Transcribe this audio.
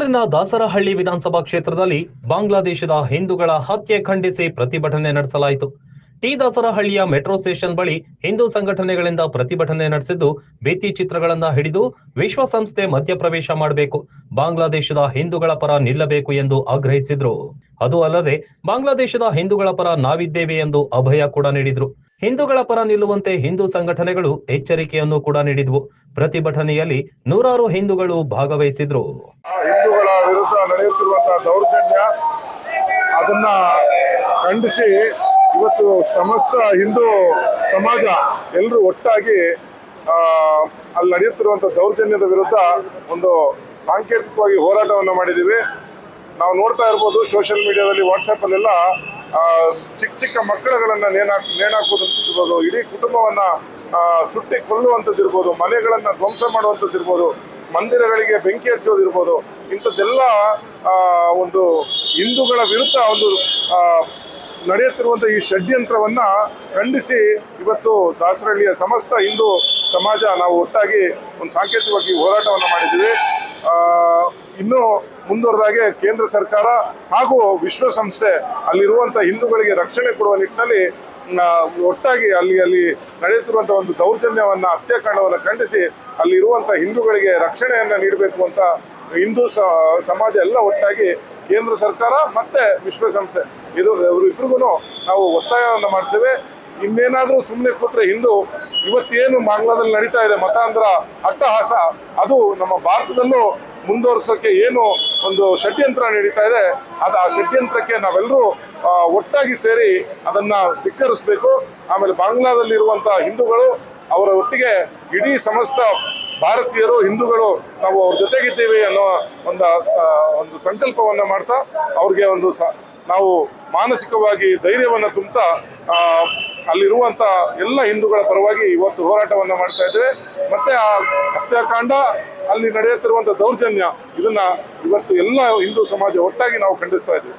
ಬೆಂಗಳೂರಿನ ದಾಸರಹಳ್ಳಿ ವಿಧಾನಸಭಾ ಕ್ಷೇತ್ರದಲ್ಲಿ ಬಾಂಗ್ಲಾದೇಶದ ಹಿಂದೂಗಳ ಹತ್ಯೆ ಖಂಡಿಸಿ ಪ್ರತಿಭಟನೆ ನಡೆಸಲಾಯಿತು. ಟಿ ದಾಸರಹಳ್ಳಿಯ ಮೆಟ್ರೋ ಸ್ಟೇಷನ್ ಬಳಿ ಹಿಂದೂ ಸಂಘಟನೆಗಳಿಂದ ಪ್ರತಿಭಟನೆ ನಡೆಸಿದ್ದು ಭಿತ್ತಿ ಚಿತ್ರಗಳನ್ನ ಹಿಡಿದು ವಿಶ್ವಸಂಸ್ಥೆ ಮಧ್ಯಪ್ರವೇಶ ಮಾಡಬೇಕು, ಬಾಂಗ್ಲಾದೇಶದ ಹಿಂದೂಗಳ ಪರ ನಿಲ್ಲಬೇಕು ಎಂದು ಆಗ್ರಹಿಸಿದ್ರು. ಅದು ಅಲ್ಲದೆ, ಬಾಂಗ್ಲಾದೇಶದ ಹಿಂದೂಗಳ ಪರ ನಾವಿದ್ದೇವೆ ಎಂದು ಅಭಯ ಕೂಡ ನೀಡಿದ್ರು. ಹಿಂದೂಗಳ ಪರ ನಿಲ್ಲುವಂತೆ ಹಿಂದೂ ಸಂಘಟನೆಗಳು ಎಚ್ಚರಿಕೆಯನ್ನು ಕೂಡ ನೀಡಿದ್ವು. ಪ್ರತಿಭಟನೆಯಲ್ಲಿ ನೂರಾರು ಹಿಂದೂಗಳು ಭಾಗವಹಿಸಿದ್ರು. ವಿರುದ್ಧ ನಡೆಯುತ್ತಿರುವಂತಹ ದೌರ್ಜನ್ಯ ಅದನ್ನ ಖಂಡಿಸಿ ಇವತ್ತು ಸಮಸ್ತ ಹಿಂದೂ ಸಮಾಜ ಎಲ್ಲರೂ ಒಟ್ಟಾಗಿ ಅಲ್ಲಿ ನಡೆಯುತ್ತಿರುವಂಥ ದೌರ್ಜನ್ಯದ ವಿರುದ್ಧ ಒಂದು ಸಾಂಕೇತಿಕವಾಗಿ ಹೋರಾಟವನ್ನು ಮಾಡಿದ್ದೀವಿ. ನಾವು ನೋಡ್ತಾ ಇರ್ಬೋದು ಸೋಷಿಯಲ್ ಮೀಡಿಯಾದಲ್ಲಿ ವಾಟ್ಸಪ್ಪಲ್ಲೆಲ್ಲ ಚಿಕ್ಕ ಚಿಕ್ಕ ಮಕ್ಕಳುಗಳನ್ನ ನೇಣಾಕ್ ನೇಣಾಕುವುದಂತಿರ್ಬೋದು, ಇಡೀ ಕುಟುಂಬವನ್ನ ಸುಟ್ಟಿ ಕೊಲ್ಲುವಂಥದ್ದಿರ್ಬೋದು ಮನೆಗಳನ್ನ ಧ್ವಂಸ ಮಾಡುವಂಥದ್ದಿರ್ಬೋದು ಮಂದಿರಗಳಿಗೆ ಬೆಂಕಿ ಹಚ್ಚೋದಿರ್ಬೋದು ಇಂಥದ್ದೆಲ್ಲ ಒಂದು ಹಿಂದೂಗಳ ವಿರುದ್ಧ ಒಂದು ನಡೆಯುತ್ತಿರುವಂಥ ಈ ಷಡ್ಯಂತ್ರವನ್ನ ಖಂಡಿಸಿ ಇವತ್ತು ದಾಸರಹಳ್ಳಿಯ ಸಮಸ್ತ ಹಿಂದೂ ಸಮಾಜ ನಾವು ಒಟ್ಟಾಗಿ ಒಂದು ಸಾಂಕೇತಿಕವಾಗಿ ಹೋರಾಟವನ್ನು ಮಾಡಿದ್ದೀವಿ. ಇನ್ನೂ ಮುಂದುವರೆದಾಗೆ ಕೇಂದ್ರ ಸರ್ಕಾರ ಹಾಗೂ ವಿಶ್ವಸಂಸ್ಥೆ ಅಲ್ಲಿರುವಂಥ ಹಿಂದೂಗಳಿಗೆ ರಕ್ಷಣೆ ಕೊಡುವ ನಿಟ್ಟಿನಲ್ಲಿ ಒಟ್ಟಾಗಿ ಅಲ್ಲಿ ಅಲ್ಲಿ ನಡೆಯುತ್ತಿರುವಂತಹ ಒಂದು ದೌರ್ಜನ್ಯವನ್ನ ಹತ್ಯಾಕಾಂಡವನ್ನು ಖಂಡಿಸಿ ಅಲ್ಲಿರುವಂಥ ಹಿಂದೂಗಳಿಗೆ ರಕ್ಷಣೆಯನ್ನ ನೀಡಬೇಕು ಅಂತ ಹಿಂದೂ ಸಮಾಜ ಎಲ್ಲ ಒಟ್ಟಾಗಿ ಕೇಂದ್ರ ಸರ್ಕಾರ ಮತ್ತೆ ವಿಶ್ವಸಂಸ್ಥೆ. ಇದು ಇವರಿಬ್ರಿಗೂ ನಾವು ಒತ್ತಾಯವನ್ನು ಮಾಡ್ತೇವೆ. ಇನ್ನೇನಾದ್ರೂ ಸುಮ್ಮನೆ ಕೂತ್ರೆ ಹಿಂದೂ ಇವತ್ತೇನು ಬಾಂಗ್ಲಾದಲ್ಲಿ ನಡೀತಾ ಇದೆ ಮತಾಂತರ ಅಟ್ಟಹಾಸ, ಅದು ನಮ್ಮ ಭಾರತದಲ್ಲೂ ಮುಂದುವರ್ಸೋಕೆ ಏನು ಒಂದು ಷಡ್ಯಂತ್ರ ನಡೀತಾ ಇದೆ ಅದು ಆ ಷಡ್ಯಂತ್ರಕ್ಕೆ ನಾವೆಲ್ಲರೂ ಒಟ್ಟಾಗಿ ಸೇರಿ ಅದನ್ನ ಧಿಕ್ಕರಿಸಬೇಕು. ಆಮೇಲೆ ಬಾಂಗ್ಲಾದಲ್ಲಿರುವಂತಹ ಹಿಂದೂಗಳು ಅವರ ಒಟ್ಟಿಗೆ ಇಡೀ ಸಮಸ್ತ ಭಾರತೀಯರು ಹಿಂದೂಗಳು ನಾವು ಅವ್ರ ಜೊತೆಗಿದ್ದೀವಿ ಅನ್ನೋ ಒಂದು ಒಂದು ಸಂಕಲ್ಪವನ್ನ ಮಾಡ್ತಾ ಅವ್ರಿಗೆ ಒಂದು ನಾವು ಮಾನಸಿಕವಾಗಿ ಧೈರ್ಯವನ್ನ ತುಂಬುತ್ತಾ ಆ, ಅಲ್ಲಿರುವಂತ ಎಲ್ಲ ಹಿಂದೂಗಳ ಪರವಾಗಿ ಇವತ್ತು ಹೋರಾಟವನ್ನ ಮಾಡ್ತಾ ಇದ್ದೇವೆ. ಮತ್ತೆ ಆ ಹತ್ಯಾಕಾಂಡ ಅಲ್ಲಿ ನಡೆಯುತ್ತಿರುವಂತಹ ದೌರ್ಜನ್ಯ ಇದನ್ನ ಇವತ್ತು ಎಲ್ಲ ಹಿಂದೂ ಸಮಾಜ ಒಟ್ಟಾಗಿ ನಾವು ಖಂಡಿಸ್ತಾ ಇದ್ದೇವೆ.